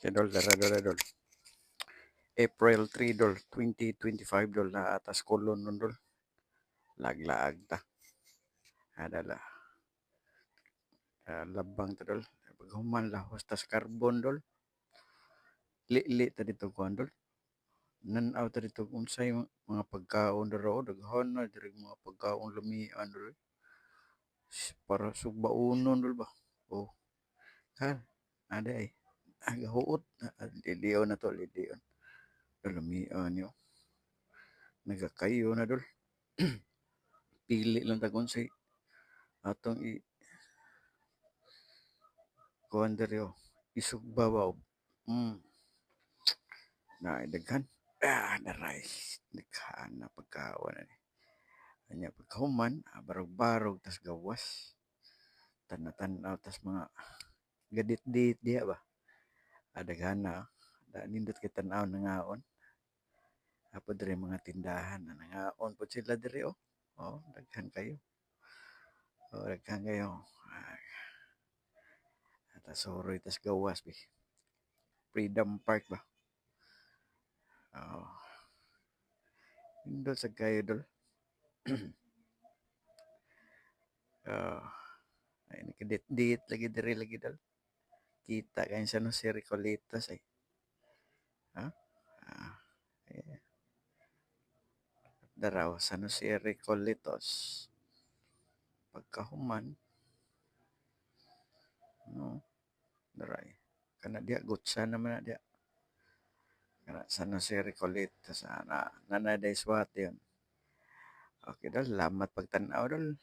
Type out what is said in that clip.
Dol, dara dol, dol. April 3 dol, 2025 dol na atas kolon nun dol. Laglaag ta. Adala. Ah, labang ta dol. Paghuman lahos tas carbon dol. Li-li ta dito kuan dol. Nanaw ta dito unsay mga pagkaon daro daghan na diri mga pagkaon lumian dol. Para sugbaunon dol ba. Oh. Kan ada ay agahuot lidiyon na to lidiyon. Lumian yo. Nagakayo na dol. Pili lang ta kung unsay atong i kuan diri oh. Isugbabaw. Mm. Na daghan. Ah, naray. Daghan na pagkaon ani. Anya pagkahuman, ah, barog-barog tas gawas. Tan-tanaw tas mga gadit-dit diha ba. Ah, daghan na. Da nindot kay tan-aw nangaon. Apo diri mga tindahan na nangaon po sila diri oh. Oh, daghan kayo. Oh, daghan kayo. Ah, tas soroy tas gawas bi. Freedom Park ba. Oh. Indol sa kayo dol. oh. Ay nakadit-dit lagi diri lagi dol. Kita kayo sa no si Recolitas ay. Ha? Ah. eh. Daraw sa no si Recolitos. Pagkahuman. No. Daray. Kana dia gutsa naman na dia. Kana sa no si Recolitas. Ana, nanaday swat yun. Okay dol, lamat pagtanaw dol.